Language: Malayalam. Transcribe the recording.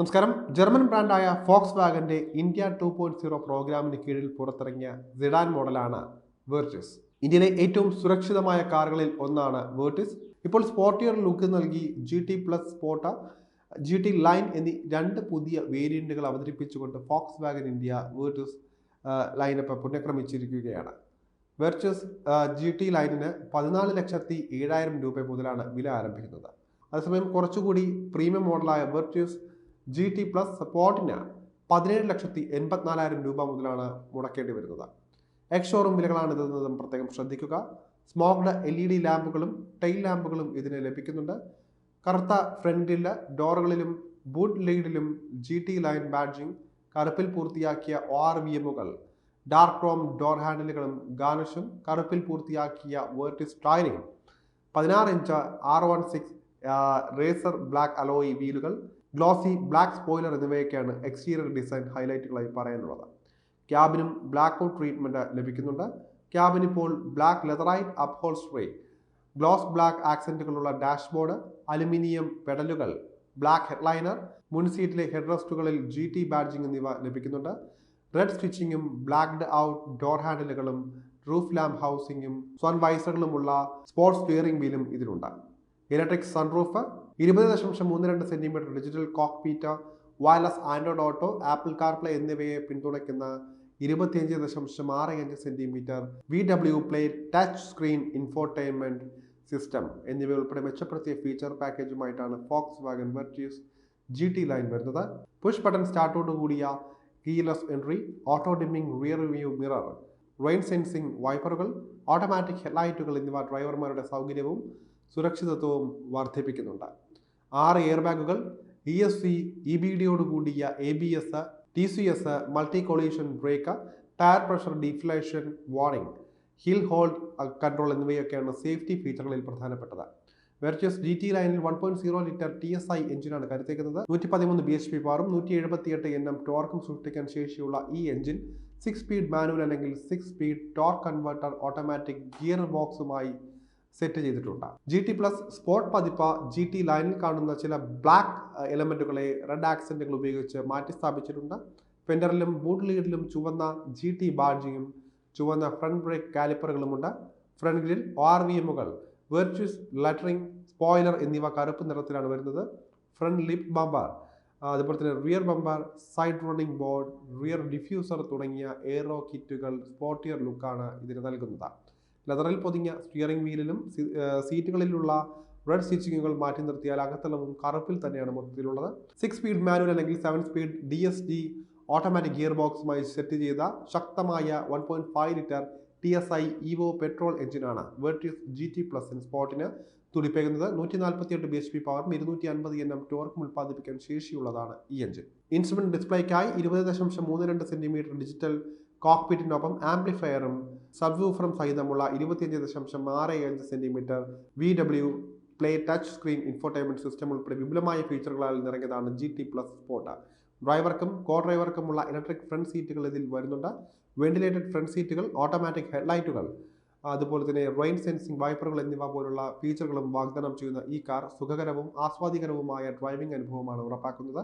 നമസ്കാരം. ജർമ്മൻ ബ്രാൻഡായ ഫോക്സ് വാഗന്റെ ഇന്ത്യ ടു പോയിന്റ് സീറോ പ്രോഗ്രാമിന് കീഴിൽ പുറത്തിറങ്ങിയ സിഡാൻ മോഡലാണ് വേർട്ടിസ്. ഇന്ത്യയിലെ ഏറ്റവും സുരക്ഷിതമായ കാറുകളിൽ ഒന്നാണ് വേർട്ടിസ്. ഇപ്പോൾ സ്പോർട്ടിയർ ലുക്ക് നൽകി G T plus sport G T line എന്നീ രണ്ട് പുതിയ വേരിയന്റുകൾ അവതരിപ്പിച്ചുകൊണ്ട് Volkswagen India Virtus lineup പുനഃക്രമിച്ചിരിക്കുകയാണ്. വെർച്ചസ് ജി ടി ലൈനിന് പതിനാല് ലക്ഷത്തി ഏഴായിരം രൂപ മുതലാണ് വില ആരംഭിക്കുന്നത്. അതേസമയം കുറച്ചുകൂടി പ്രീമിയം മോഡലായ വെർച്യൂസ് ജി ടി പ്ലസ് സപ്പോർട്ടിന് പതിനേഴ് ലക്ഷത്തി എൺപത്തിനാലായിരം രൂപ മുതലാണ് മുടക്കേണ്ടി വരുന്നത്. എക്സ്ഷോറും വിലകളാണ് ഇതെന്നതും പ്രത്യേകം ശ്രദ്ധിക്കുക. സ്മോക്ഡ് എൽ ഇ ഡി ലാമ്പുകളും ടെയിൽ ലാമ്പുകളും ഇതിന് ലഭിക്കുന്നുണ്ട്. കറുത്ത ഫ്രണ്ടിലെ ഡോറുകളിലും ബൂട്ട് ലീഡിലും ജി ടി ലൈൻ ബാഡ്ജിംഗ് കറുപ്പിൽ പൂർത്തിയാക്കിയ ഒ ആർ വി എമ്മുകൾ ഡാർക്ക് ക്രോം ഡോർ ഹാൻഡിലുകളും ഗാനഷും കറുപ്പിൽ പൂർത്തിയാക്കിയ വേർട്ടിസ് ടയറിംഗ് പതിനാറ് inch R one six razor black alloy വീലുകൾ glossy black spoiler എന്നിവയൊക്കെയാണ് എക്സ്റ്റീരിയർ ഡിസൈൻ ഹൈലൈറ്റുകളായി പറയാനുള്ളത്. ക്യാബിനും ബ്ലാക്ക് ഔട്ട് ട്രീറ്റ്മെന്റ് ലഭിക്കുന്നുണ്ട്. ക്യാബിന് ഇപ്പോൾ black leatherette upholstery gloss black ആക്സെന്റുകളുള്ള dashboard aluminium പെഡലുകൾ black headliner മുൻസീറ്റിലെ ഹെഡ് റെസ്റ്റുകളിൽ ജി ടി ബാഡ്ജിംഗ് എന്നിവ ലഭിക്കുന്നുണ്ട്. റെഡ് സ്റ്റിച്ചിങ്ങും ബ്ലാക്ക്ഡ് ഔട്ട് ഡോർ ഹാൻഡിലുകളും റൂഫ് ലാമ്പ് ഹൗസിങ്ങും സ്വൺ വൈസറുകളുമുള്ള സ്പോർട്സ് സ്റ്റിയറിംഗ് വീലും ഇതിലുണ്ട്. ഇലക്ട്രിക് സൺറൂഫ് ഇരുപത് ദശാംശം മൂന്ന് രണ്ട് centimetre digital cockpit wireless Android Auto Apple CarPlay എന്നിവയെ പിന്തുണയ്ക്കുന്ന ഇരുപത്തിയഞ്ച് ദശാംശം ആറ് അഞ്ച് centimetre V W play touch screen infotainment system എന്നിവ ഉൾപ്പെടെ മെച്ചപ്പെടുത്തിയ feature പാക്കേജുമായിട്ടാണ് Volkswagen Virtus G T line വരുന്നത്. പുഷ് ബട്ടൺ സ്റ്റാർട്ടോട് കൂടിയ keyless entry auto dimming rear view mirror rain sensing വൈപ്പറുകൾ automatic ഹെഡ്ലൈറ്റുകൾ എന്നിവ ഡ്രൈവർമാരുടെ സൗകര്യവും സുരക്ഷിതത്വവും വർദ്ധിപ്പിക്കുന്നുണ്ട്. ആറ് എയർ ബാഗുകൾ E S C E B ഡിയോട് കൂടിയ A B S T C S multi collision brake tyre pressure deflation warning hill hold control എന്നിവയൊക്കെയാണ് സേഫ്റ്റി ഫീച്ചറുകളിൽ പ്രധാനപ്പെട്ടത്. വെർച്വസ് ജി ടി ലൈനിൽ one point zero litre T S I എഞ്ചിനാണ് കരുത്തേക്കുന്നത്. നൂറ്റി പതിമൂന്ന് ബി എച്ച് പി പാറും നൂറ്റി എഴുപത്തിയെട്ട് എൻ എം ടോർക്കും സൃഷ്ടിക്കാൻ ശേഷിയുള്ള ഈ എഞ്ചിൻ സിക്സ് സ്പീഡ് മാനുവൽ അല്ലെങ്കിൽ six speed torque converter automatic gear ബോക്സുമായി set ചെയ്തിട്ടുണ്ട്. ജി ടി പ്ലസ് സ്പോർട്ട് പതിപ്പ് ജി ടി ലൈനിൽ കാണുന്ന ചില ബ്ലാക്ക് എലമെന്റുകളെ റെഡ് ആക്സെന്റുകൾ ഉപയോഗിച്ച് മാറ്റി സ്ഥാപിച്ചിട്ടുണ്ട്. ഫെൻഡറിലും ബൂട്ട് ലീഡിലും ചുവന്ന ജി ടി ബാഡ്ജിയും ചുവന്ന front brake കാലിപ്പറുകളുമുണ്ട് front grille O R V എമ്മുകൾ Virtus lettering spoiler എന്നിവ കറുപ്പ് നിറത്തിലാണ് വരുന്നത്. ഫ്രണ്ട് ലിപ് ബമ്പർ അതുപോലെ തന്നെ rear bumper side running board rear diffuser തുടങ്ങിയ എയറോ കിറ്റുകൾ സ്പോർട്ടിയർ ലുക്കാണ് ഇതിന് നൽകുന്നത്. ലെതറിൽ പൊതിഞ്ഞ സ്റ്റിയറിംഗ് വീലിലും സീറ്റുകളിലുള്ള റെഡ് സ്റ്റിച്ചിങ്ങുകൾ മാറ്റി നിർത്തിയാൽ അകത്തളവും കറുപ്പിൽ തന്നെയാണ് മൊത്തത്തിലുള്ളത്. സിക്സ് സ്പീഡ് മാനുവൽ അല്ലെങ്കിൽ seven speed D S D automatic gear ബോക്സുമായി set ചെയ്ത ശക്തമായ one point five litre T S I evo petrol എഞ്ചിനാണ് വേർട്ടിസ് ജി ടി പ്ലസ് സ്പോട്ടിന് തുടിപ്പേക്കുന്നത് നൂറ്റി നാൽപ്പത്തി എട്ട് ബി എച്ച് പി പവറും ഇരുന്നൂറ്റി അൻപത് എൻ എം ടോർക്കും ഉൽപ്പാദിപ്പിക്കാൻ ശേഷിയുള്ളതാണ് ഈ എഞ്ചിൻ ഇൻസ്ട്രുമെന്റ് ഡിസ്പ്ലേക്കായി ഇരുപത് ദശാംശം മൂന്ന് രണ്ട് സെന്റിമീറ്റർ ഡിജിറ്റൽ കോക്പിറ്റിനൊപ്പം ആംപ്ലിഫയറും സബ്വൂഫറും സഹിതമുള്ള ഇരുപത്തിയഞ്ച് ദശാംശം ആറ് അഞ്ച് centimetre V W play touch screen infotainment system ഉൾപ്പെടെ വിപുലമായ ഫീച്ചറുകളാൽ നിറഞ്ഞതാണ് ജി ടി പ്ലസ് സ്പോട്ട് ഡ്രൈവർക്കും കോ ഡ്രൈവർക്കുമുള്ള ഇലക്ട്രിക് ഫ്രണ്ട് സീറ്റുകൾ ഇതിൽ വരുന്നുണ്ട്. വെന്റിലേറ്റഡ് ഫ്രണ്ട് സീറ്റുകൾ ഓട്ടോമാറ്റിക് ഹെഡ്ലൈറ്റുകൾ അതുപോലെ തന്നെ റെയിൻ സെൻസിംഗ് വൈപ്പറുകൾ എന്നിവ പോലുള്ള ഫീച്ചറുകളും വാഗ്ദാനം ചെയ്യുന്ന ഈ കാർ സുഖകരവും ആസ്വാദികരവുമായ ഡ്രൈവിംഗ് അനുഭവമാണ് ഉറപ്പാക്കുന്നത്.